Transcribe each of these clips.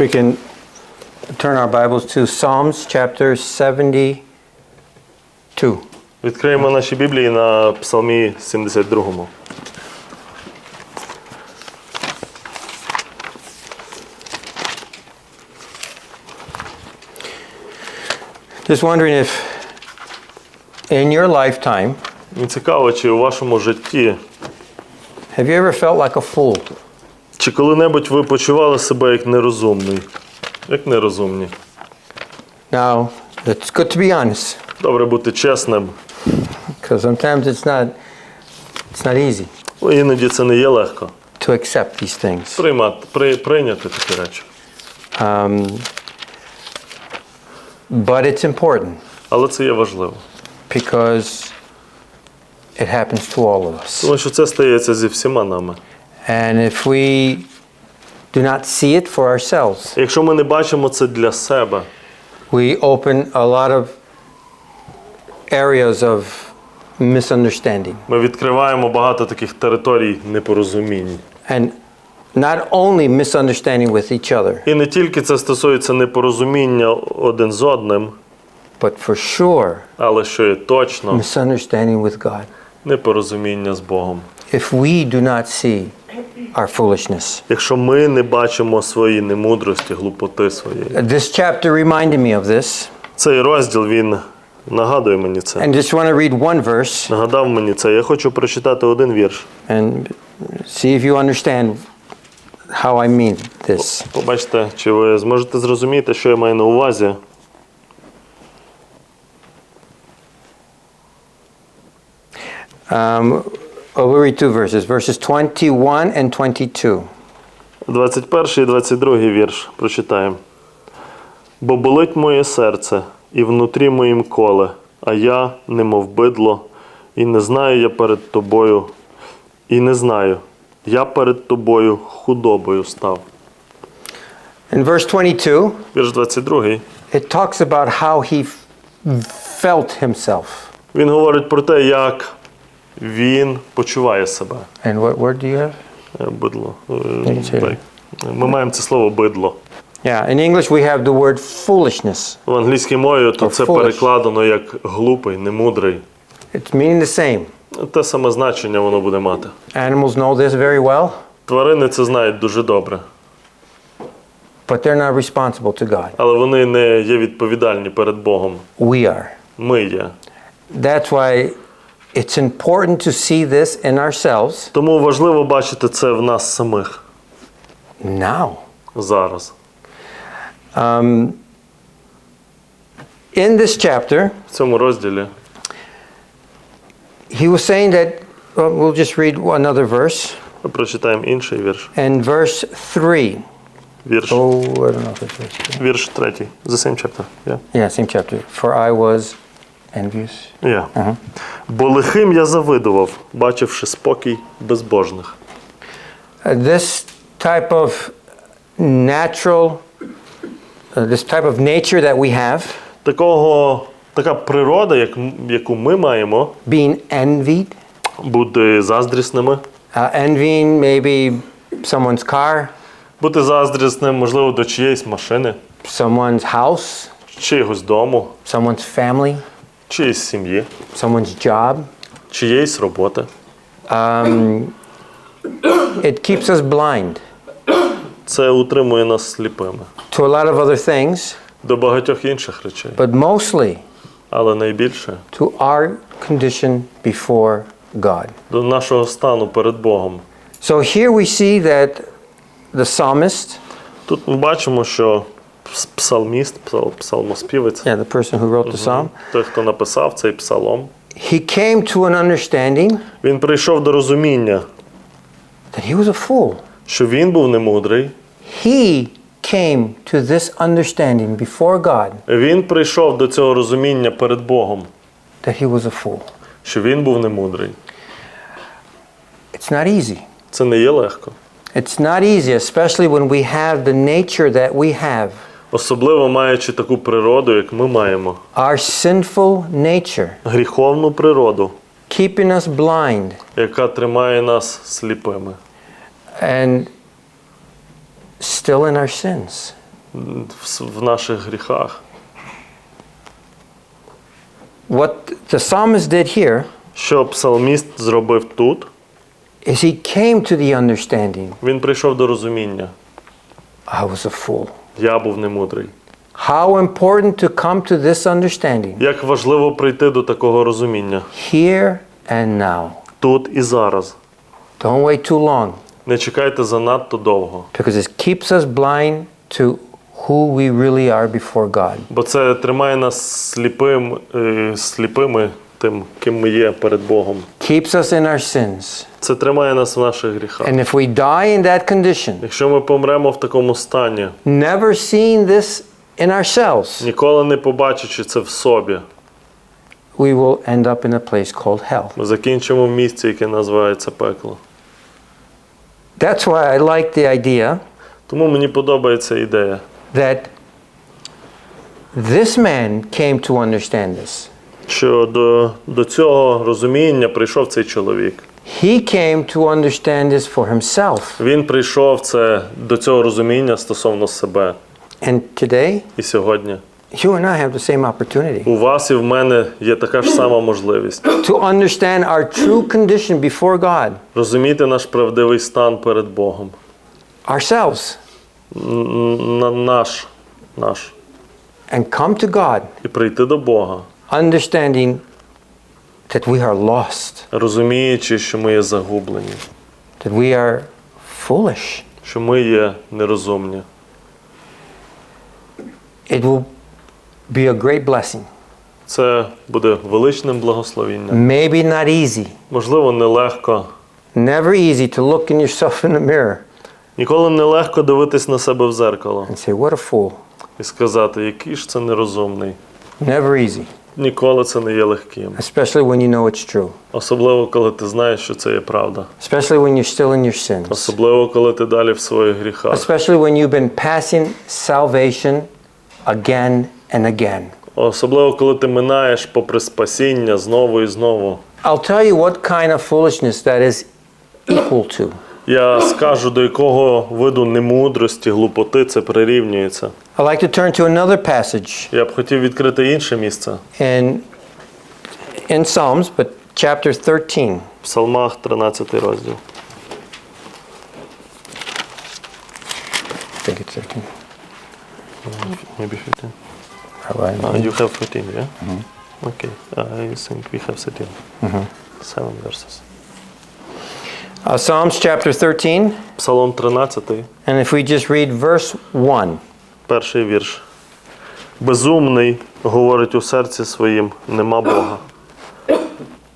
We can turn our Bibles to Psalms chapter 72. Відкриємо наші Біблії на Псалмі 72. Just wondering if in your lifetime, Мені цікаво, чи у вашому житті, have you ever felt like a fool? Чи коли-небудь ви почували себе як нерозумний? Як нерозумні? Now, it's good to be honest, Добре бути чесним. because sometimes it's not, it's not easy Бо Іноді це не є легко. to accept these things. Приймати, при, прийняти такі речі. Um, but it's important Але це є важливо. because it happens to all of us. Тому що це стається зі всіма нами. And if we do not see it for ourselves, Якщо ми не бачимо це для себе, we open a lot of areas of misunderstanding. ми відкриваємо багато таких територій непорозумінь. And not only misunderstanding with each other, І не тільки це стосується непорозуміння один з одним, but for sure, але що є точно misunderstanding with God. непорозуміння з Богом. If we do not see our foolishness. Якщо ми не бачимо свої немудрості, глупоти своєї. This chapter reminded me of this, Цей розділ він нагадує мені це. and just want to read one verse Нагадав мені це. Я хочу прочитати один вірш. and see if you understand how I mean this. Побачите, чи ви зможете зрозуміти, що я маю на увазі. Um, oh, we'll read two verses, verses 21 and 22. 21 і 22 вірш прочитаємо. Бо болить моє серце, і внутрі моїм коле, а я, немов бидло, і не знаю я перед тобою, і не знаю, я перед тобою худобою став. In verse 22, Вірш 22. it talks about how he felt himself. Він говорить про те, як він почуває себе. And what word do you have? Е, Бидло. Е, так. Ми маємо це слово бидло. Yeah, in English we have the word foolishness. В англійській мові то це перекладено як глупий, немудрий. It's meaning the same. Те саме значення воно буде мати. Animals know this very well, Тварини це знають дуже добре, but they're not responsible to God. але вони не є відповідальні перед Богом. We are. Ми є. That's why it's important to see this in ourselves Тому важливо бачити це в нас самих now. зараз. Um, in this chapter, В цьому розділі he was saying that, well, we'll just read another verse. ми прочитаємо інший вірш. And verse 3. Вірш, Oh, I don't know if it's verse 3. вірш третій. The same chapter. Yeah. Yeah, same chapter. For I was envious. Yeah. Бо лихим я завидував, бачивши спокій безбожних. Uh, this type of natural, uh, this type of nature that we have, Такого, така природа, як, яку ми маємо, being envied, бути заздрісними, uh, envying maybe someone's car, бути заздрісним, можливо, до чиєїсь машини, someone's house, чиїгось дому, someone's family, чиїсь сім'ї, someone's job. чиєїсь роботи. Um, it keeps us blind Це утримує нас сліпими to a lot of other things, до багатьох інших речей, but mostly але найбільше to our condition before God. до нашого стану перед Богом. So here we see that the psalmist, Тут ми бачимо, що псалміст, псал- псалмоспівець, yeah, the person who wrote the psalm, той, хто написав цей псалом, he came to an understanding він прийшов до розуміння, that he was a fool. що він був немудрий. He came to this understanding before God Він прийшов до цього розуміння перед Богом, that he was a fool. що він був немудрий. It's not easy. Це не є легко. It's not easy, especially when we have the nature that we have. Особливо маючи таку природу, як ми маємо, Our sinful nature, гріховну природу, keeping us blind яка тримає нас сліпими. and still in our sins. в, наших гріхах. What the psalmist did here Що псалміст зробив тут? is he came to the understanding Він прийшов до розуміння. I was a fool. Я був немудрий. How important to come to this understanding Як важливо прийти до такого розуміння here and now. тут і зараз. Don't wait too long Не чекайте занадто довго, because it keeps us blind to who we really are before God. бо це тримає нас сліпим, е, сліпими тим, ким ми є перед Богом. Keeps us in our sins. Це тримає нас в наших гріхах. And if we die in that condition, Якщо ми помремо в такому стані, never seeing this in ourselves, ніколи не побачачи це в собі, we will end up in a place called hell. ми закінчимо в місці, яке називається пекло. That's why I like the idea Тому мені подобається ідея, that this man came to understand this. Що до, до цього розуміння прийшов цей чоловік. He came to understand this for himself. Він прийшов це, до цього розуміння стосовно себе. And today, І сьогодні you and I have the same opportunity у вас і в мене є така ж сама можливість to understand our true condition before God, розуміти наш правдивий стан перед Богом. ourselves, Наш, наш. and come to God, І прийти до Бога, understanding that we are lost, розуміючи, що ми є загублені, that we are foolish. що ми є нерозумні. It will be a great blessing. Це буде величним благословенням. Maybe not easy, Можливо, нелегко. never easy to look in yourself in the mirror Ніколи не легко дивитись на себе в зеркало and say, What a fool. і сказати, який ж це нерозумний. Never easy, Ніколи це не є легким. especially when you know it's true, Особливо, коли ти знаєш, що це є правда. especially when you're still in your sins, Особливо, коли ти далі в своїх гріхах. especially when you've been passing salvation again and again. Особливо, коли ти минаєш попри спасіння знову і знову. I'll tell you what kind of foolishness that is equal to. Я скажу, до якого виду немудрості, глупоти це прирівнюється. I'd like to turn to another passage Я б хотів відкрити інше місце. in, in Psalms, but chapter 13. В Псалмах 13 розділ. I think it's 13. Maybe 15. Have I- Uh, you have 14, yeah? Okay. I think we have 13. Seven verses. Uh, Psalms chapter 13, Псалом 13, and if we just read verse 1. Перший вірш. Безумний говорить у серці своїм, нема Бога.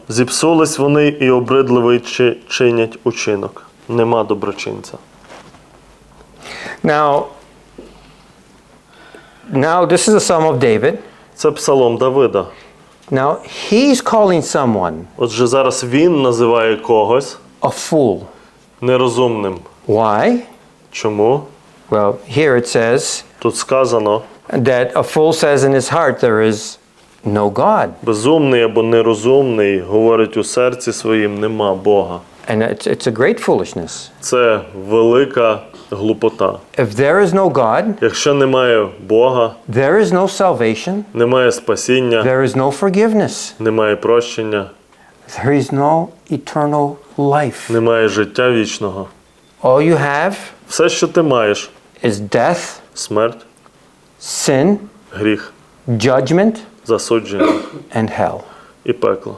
Зіпсулись вони і обридливий чи- чинять учинок. Нема доброчинця. Now, now this is a psalm of David. Це псалом Давида. Now he's calling someone Отже, зараз він називає когось a fool. нерозумним. Why? Чому? Well, here it says Тут сказано that a fool says in his heart there is no God. безумний або нерозумний говорить у серці своїм нема Бога. And it's, it's a great foolishness. Це велика глупота. If there is no God, Якщо немає Бога, there is no salvation, немає спасіння, there is no forgiveness, немає прощення, there is no eternal life. немає життя вічного. All you have Все, що ти маєш, is death, смерть, sin, гріх, judgment, засудження and hell. і пекло.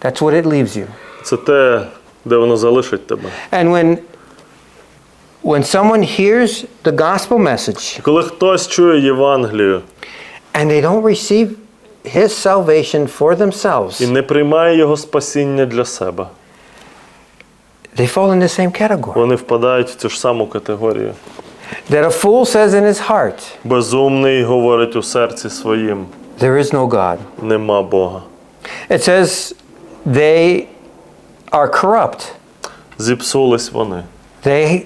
That's what it leaves you. Це те, де воно залишить тебе. And when when someone hears the gospel message коли хтось чує Євангелію and they don't receive his salvation for themselves, і не приймає його спасіння для себе, they fall in the same category. вони впадають в цю ж саму категорію. That a fool says in his heart, Безумний говорить у серці своїм, there is no God. нема Бога. It says they are corrupt. Зіпсулись вони. They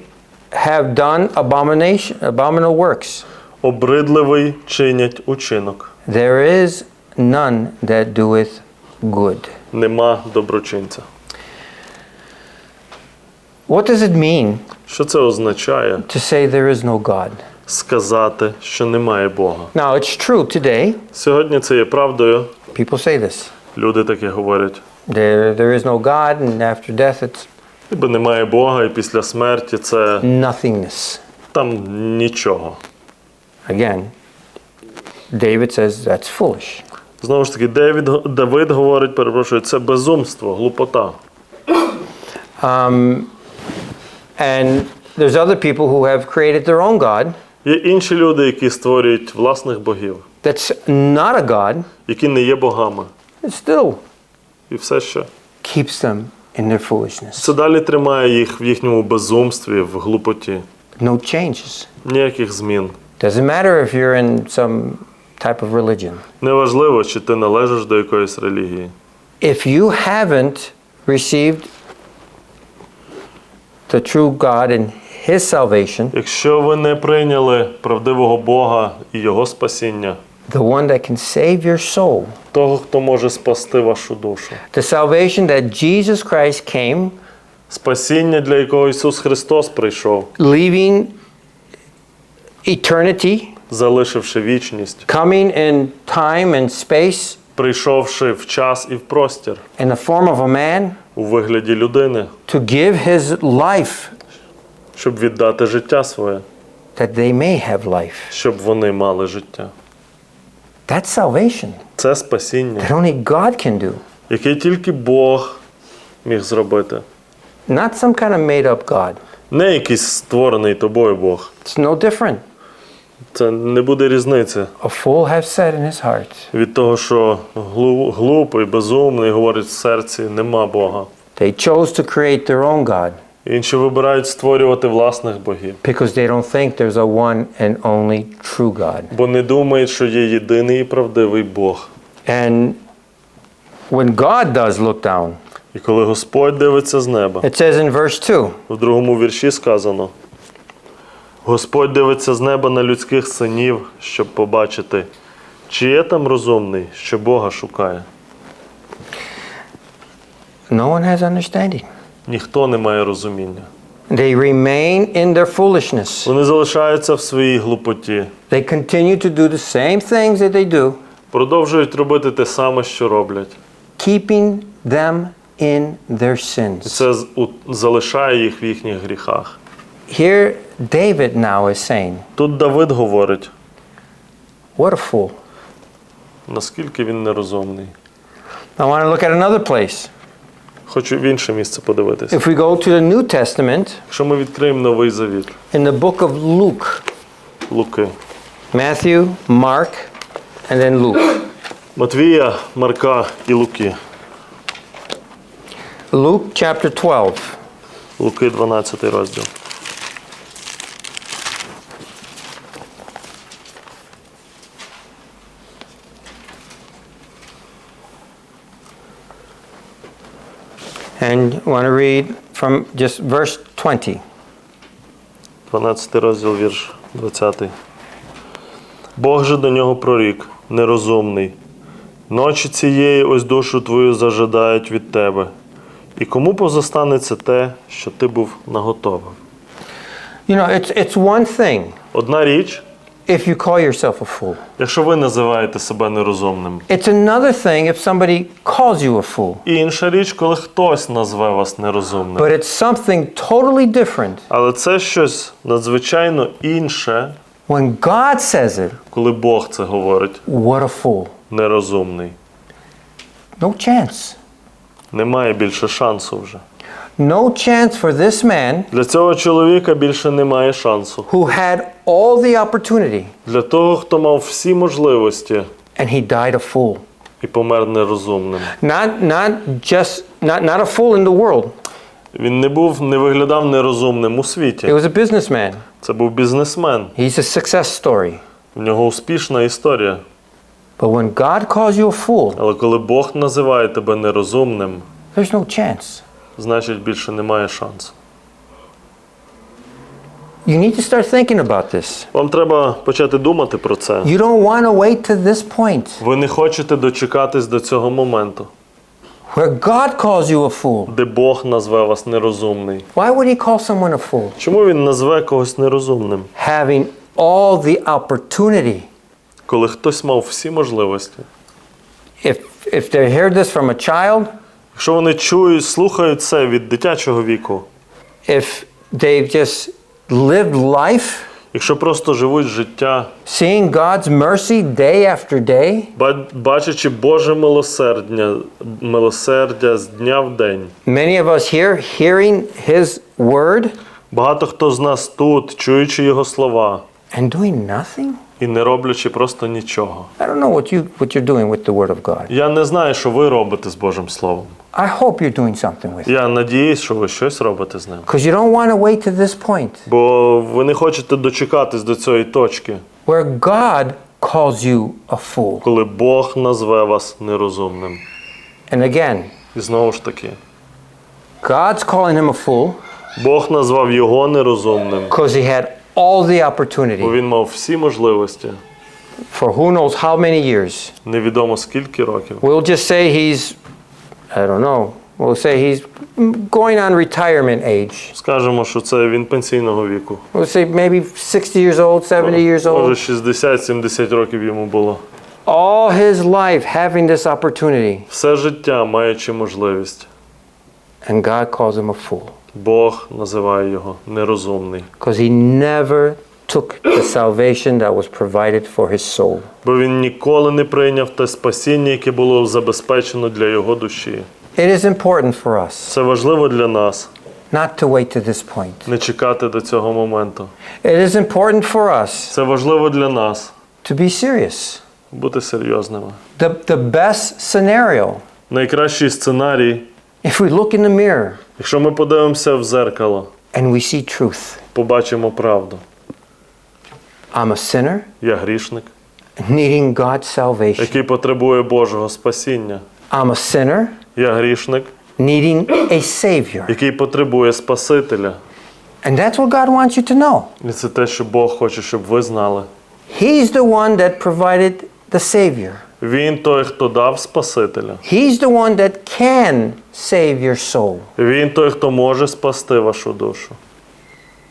have done abomination, abominable works. Обридливий чинять учинок. There is none that doeth good. Нема доброчинця. What does it mean Що це означає? to say there is no God? сказати, що немає Бога. Now, it's true today. Сьогодні це є правдою. People say this. Люди таке говорять. There, there is no God, and after death, it's Ніби немає Бога, і після смерті це nothingness. там нічого. Again, David says that's foolish. Знову ж таки, Девід, Давид говорить, перепрошую, це безумство, глупота. Um, and there's other people who have created their own God Є інші люди, які створюють власних богів, that's not a God, які не є богами. it still І все ще. keeps them in their foolishness. Це далі тримає їх в їхньому безумстві, в глупоті. No changes. Ніяких змін. Doesn't matter if you're in some type of religion. Неважливо, чи ти належиш до якоїсь релігії. If you haven't received the true God and His salvation, Якщо ви не прийняли правдивого Бога і Його спасіння, the one that can save your soul, того, хто може спасти вашу душу, the salvation that Jesus Christ came, спасіння, для якого Ісус Христос прийшов, leaving eternity, залишивши вічність, coming in time and space прийшовши в час і в простір. in the form of a man у вигляді людини, to give his life щоб віддати життя своє, that they may have life. щоб вони мали життя. That's salvation Це спасіння, that only God can do, яке тільки Бог міг зробити. not some kind of made up God. Не якийсь створений тобою Бог. It's no different. Це не буде різниці A fool has said in his heart, від того, що глупий, безумний говорить в серці, нема Бога. They chose to create their own God Інші вибирають створювати власних богів, because they don't think there's a one and only true God. бо не думають, що є єдиний і правдивий Бог. And when God does look down, І коли Господь дивиться з неба, it says in verse 2 в другому вірші сказано: Господь дивиться з неба на людських синів, щоб побачити, чи є там розумний, що Бога шукає. no one has understanding. Ніхто не має розуміння. They remain in their foolishness. Вони залишаються в своїй глупоті, They continue to do the same things that they do, продовжують робити те саме, що роблять. keeping them in their І sins. це залишає їх в їхніх гріхах. Here, David now is saying, Тут Давид говорить, What a fool. наскільки він нерозумний. I want to look at another place. Хочу в інше місце подивитися. If we go to the New Testament, Якщо ми відкриємо новий завіт, in the book of Luke, Луки, Matthew, Mark, and then Luke. Матвія, Марка і Луки. Luke chapter 12. Луки 12 розділ. And I want to read from just verse 20. 12 розділ, вірш 20. Бог же до нього прорік, нерозумний. Ночі цієї ось душу твою зажадають від тебе. І кому позостанеться те, що ти був наготовив? You know, it's, it's one thing Одна річ, if you call yourself a fool. якщо ви називаєте себе нерозумним. It's another thing if somebody calls you a fool. І інша річ, коли хтось назве вас нерозумним. But it's something totally different Але це щось надзвичайно інше, when God says it, коли Бог це говорить, what a fool. нерозумний. No chance. Немає більше шансу вже. No chance for this man Для цього чоловіка більше немає шансу. who had all the opportunity Для того, хто мав всі можливості and he died a fool. і помер нерозумним. Not, not just, not, not a fool in the world. Він не був, не виглядав нерозумним у He світі. was a businessman. Це був бізнесмен. He's a success story. В нього успішна історія. But when God calls you a fool, Але коли Бог називає тебе нерозумним, there's no chance. Значить більше немає шансу. You need to start thinking about this. Вам треба почати думати про це. You don't want to wait to this point Ви не хочете дочекатись до цього моменту, where God calls you a fool. де Бог назве вас нерозумний. Why would he call someone a fool? Чому він назве когось нерозумним? Having all the opportunity. Коли хтось мав всі можливості. If, if they hear this from a child, Якщо вони чують, слухають це від дитячого віку, if they've just lived life якщо просто живуть життя, seeing God's mercy day after day, ба- бачачи Боже милосердя, милосердя з дня в день. many of us here hearing His word Багато хто з нас тут, чуючи його слова and doing nothing? І не роблячи просто нічого. I don't know what, you, what you're doing with the word of God. Я не знаю, що ви робите з Божим Словом. I hope you're doing something with it. Я надіюсь, що ви щось робите з ним. Because you don't want to wait to this point Бо ви не хочете дочекатись до цієї точки, where God calls you a fool. коли Бог назве вас нерозумним. And again, І знову ж таки, God's calling him a fool Бог назвав його нерозумним, because he had all the бо opportunity він мав всі можливості, for who knows how many years. невідомо скільки років. We'll just say he's, I don't know, we'll say he's going on retirement age. Скажемо, що це він пенсійного віку. We'll say maybe 60 years old, 70 years Може, old. 60-70 років йому було. All his life having this opportunity, Все життя маючи можливість. And God calls him a fool Бог називає його нерозумний, because he never took the salvation that was provided for his soul. бо він ніколи не прийняв те спасіння, яке було забезпечено для його душі. It is important for us Це важливо для нас not to wait to this point. не чекати до цього моменту. It is important for us Це важливо для нас to be serious. бути серйозними. The, the best scenario, Найкращий сценарій, if we look in the mirror якщо ми подивимося в зеркало, and we see truth, побачимо правду. I'm a sinner Я грішник, needing God's salvation. який потребує Божого спасіння. I'm a sinner Я грішник, needing a Savior. який потребує Спасителя. And that's what God wants you to know. І це те, що Бог хоче, щоб ви знали. He's the one that provided the Savior. Він той, хто дав Спасителя. He's the one that can save your soul. Він той, хто може спасти вашу душу.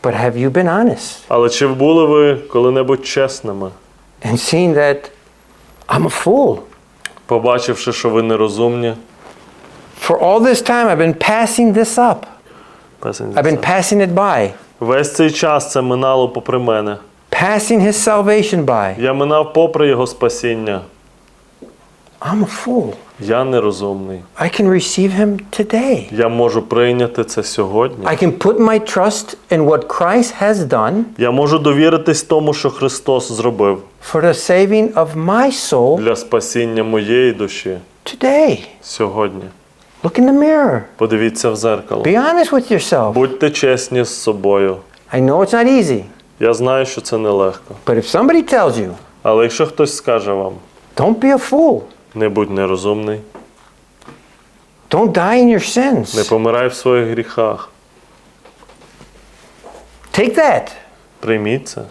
But have you been honest Але чи були ви коли-небудь чесними, and seen that I'm a fool? побачивши, що ви нерозумні? For all this time, I've been passing this up. Песень I've been passing it by, Весь цей час це минало попри мене. passing His salvation by. Я минав попри його спасіння. I'm a fool. Я нерозумний. I can receive Him today. Я можу прийняти це сьогодні. I can put my trust in what Christ has done Я можу довіритись тому, що Христос зробив for the saving of my soul для спасіння моєї душі today. сьогодні. Look in the mirror. Подивіться в зеркало. Be honest with yourself. Будьте чесні з собою. I know it's not easy, Я знаю, що це нелегко. but if somebody tells you, Але якщо хтось скаже вам, don't be a fool, не будь нерозумний, don't die in your не sins, помирай в своїх гріхах, take that. прийміть це.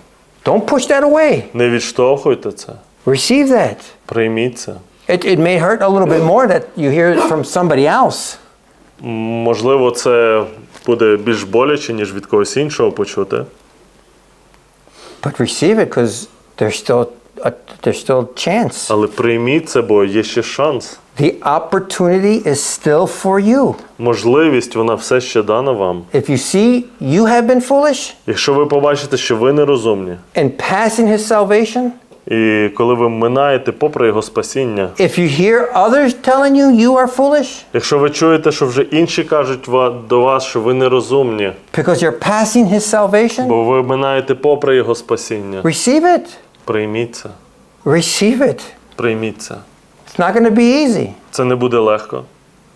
Don't push that away. Не відштовхуйте це. Receive that. Прийміть це. It, it may hurt a little bit more that you hear it from somebody else, Можливо, це буде більш боляче, ніж від когось іншого почути. but receive it because there's still a, there's still a chance. Але прийміть це, бо є ще шанс. The opportunity is still for you. Можливість, вона все ще дана вам. If you see you have been foolish Якщо ви побачите, що ви нерозумні, in passing His salvation, і коли ви минаєте попри його спасіння, if you hear others telling you you are foolish якщо ви чуєте, що вже інші кажуть до вас, що ви нерозумні, because you're passing His salvation, бо ви минаєте попри його спасіння, receive it. Прийміть це. Receive it. Прийміть це. It's not going to be easy, Це не буде легко,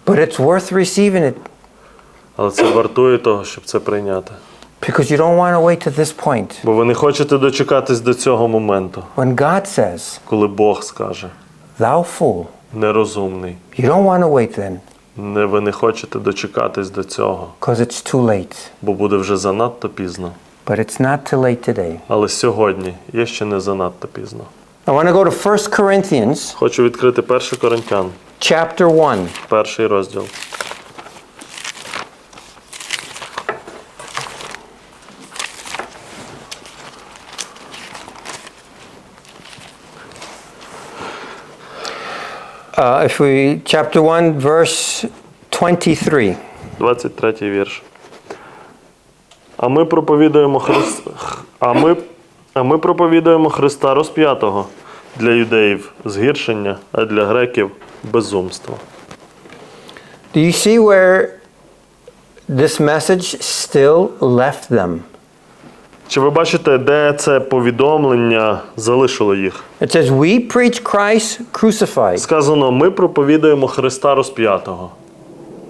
but it's worth receiving it але це вартує того, щоб це прийняти. because you don't want to wait to this point Бо ви не хочете дочекатись до цього моменту, when God says, коли Бог скаже Thou fool. нерозумний. You don't want to wait then Не, ви не хочете дочекатись до цього, because it's too late. бо буде вже занадто пізно. But it's not too late today. Але сьогодні є ще не занадто пізно. I want to go to 1 Corinthians, Хочу відкрити 1 Коринтян, chapter 1. перший розділ. Uh, if we, chapter 1, verse 23. 23 вірш. А ми проповідуємо Христ... а ми... а ми проповідуємо Христа розп'ятого для юдеїв згіршення, а для греків безумство. Do you see where this message still left them? Чи ви бачите, де це повідомлення залишило їх? It says, We preach Christ crucified. Сказано, ми проповідуємо Христа розп'ятого.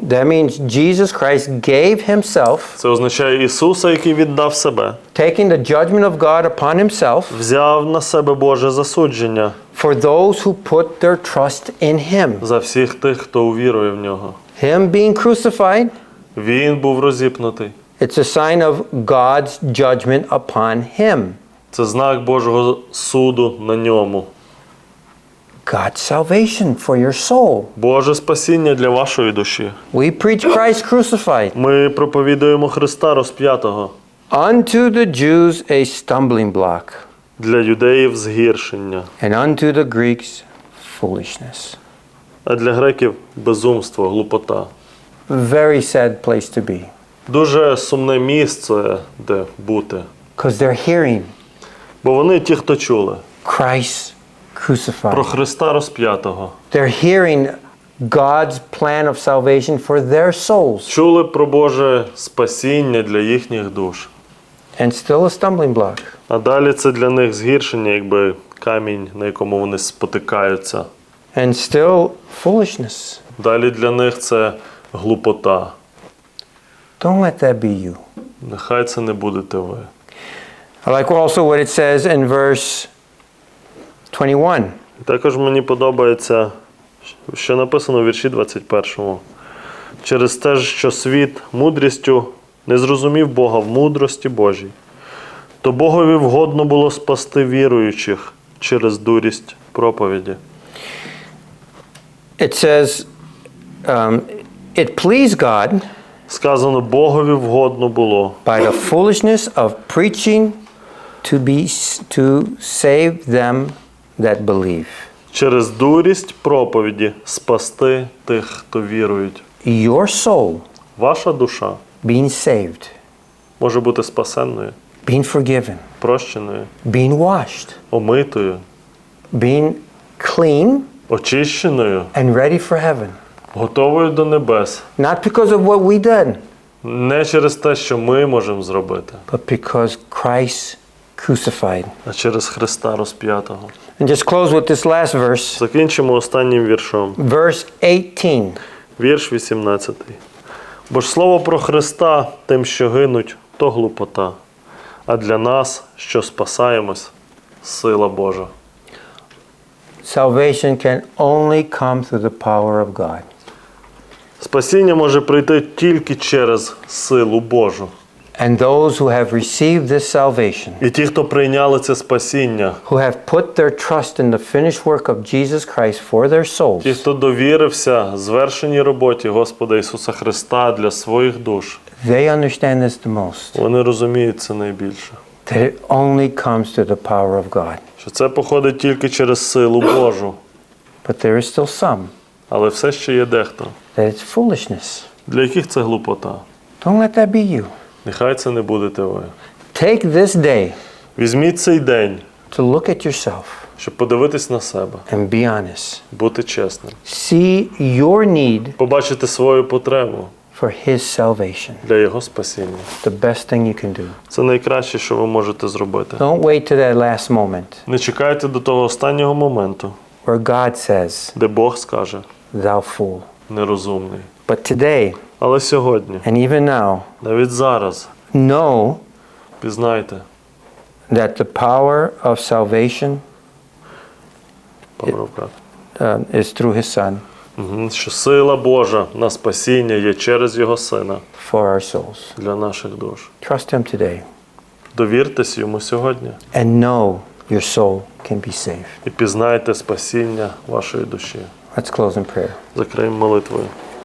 That means Jesus Christ gave himself, Це означає Ісуса, який віддав себе, taking the judgment of God upon himself взяв на себе Боже засудження for those who put their trust in him. за всіх тих, хто увірує в нього. Him being crucified, Він був розіпнутий. it's a sign of God's judgment upon him. Це знак Божого суду на ньому. God's salvation for your soul. Боже спасіння для вашої душі. We preach Christ crucified. Ми проповідуємо Христа розп'ятого Unto the Jews a stumbling block, для юдеїв згіршення, and unto the Greeks foolishness. а для греків безумство, глупота. Very sad place to be Дуже сумне місце, де бути. because they're hearing Бо вони ті, хто чули Christ про crucified. Христа розп'ятого, They're hearing God's plan of salvation for their souls, чули про Боже спасіння для їхніх душ. and still a stumbling block. А далі це для них згіршення, якби камінь, на якому вони спотикаються. And still foolishness. Далі для них це глупота. Don't let that be you. Нехай це не будете ви. I like also what it says in verse 21. Також мені подобається, що написано в вірші 21. Через те, що світ мудрістю не зрозумів Бога в мудрості Божій, то Богові вгодно було спасти віруючих через дурість проповіді. It says, um, It pleased God Сказано, Богові вгодно було by the foolishness of preaching to be to save them that believe. через дурість проповіді спасти тих, хто вірують. Your soul Ваша душа being saved, може бути спасенною, being forgiven, прощеною, being washed, омитою, being clean очищеною, and ready for heaven. готовою до небес. Not because of what we did, Не через те, що ми можемо зробити, but because Christ crucified. а через Христа розп'ятого. And just close with this last verse, Закінчимо останнім віршом. verse 18. Вірш 18. Бо ж слово про Христа тим, що гинуть, то глупота, а для нас, що спасаємось, сила Божа. Salvation can only come through the power of God. Спасіння може прийти тільки через силу Божу. And those who have received this salvation, І ті, хто прийняли це спасіння, who have put their trust in the finished work of Jesus Christ for their souls, ті, хто довірився звершеній роботі Господа Ісуса Христа для своїх душ, they understand this the most. вони розуміють це найбільше. That it only comes through the power of God. Що це походить тільки через силу Божу. But there is still some Але все ще є дехто, that it's foolishness. для яких це глупота. Don't let that be you. Нехай це не будете ви. Take this day Візьміть цей день, to look at yourself щоб подивитись на себе, and be honest. бути чесним, See your need побачити свою потребу for His salvation. для Його спасіння. The best thing you can do. Це найкраще, що ви можете зробити. Don't wait to that last moment Не чекайте до того останнього моменту, where God says, де Бог скаже Thou fool. нерозумний. But today, Але сьогодні, and even now, навіть зараз, know пізнайте, that the power of salvation Равкат, uh, is through His Son що сила Божа на спасіння є через Його Сина for our souls. для наших душ. Trust Him today Довіртесь йому сьогодні and know your soul can be saved. і пізнайте спасіння вашої душі. Let's close in prayer. Закриємо молитвою.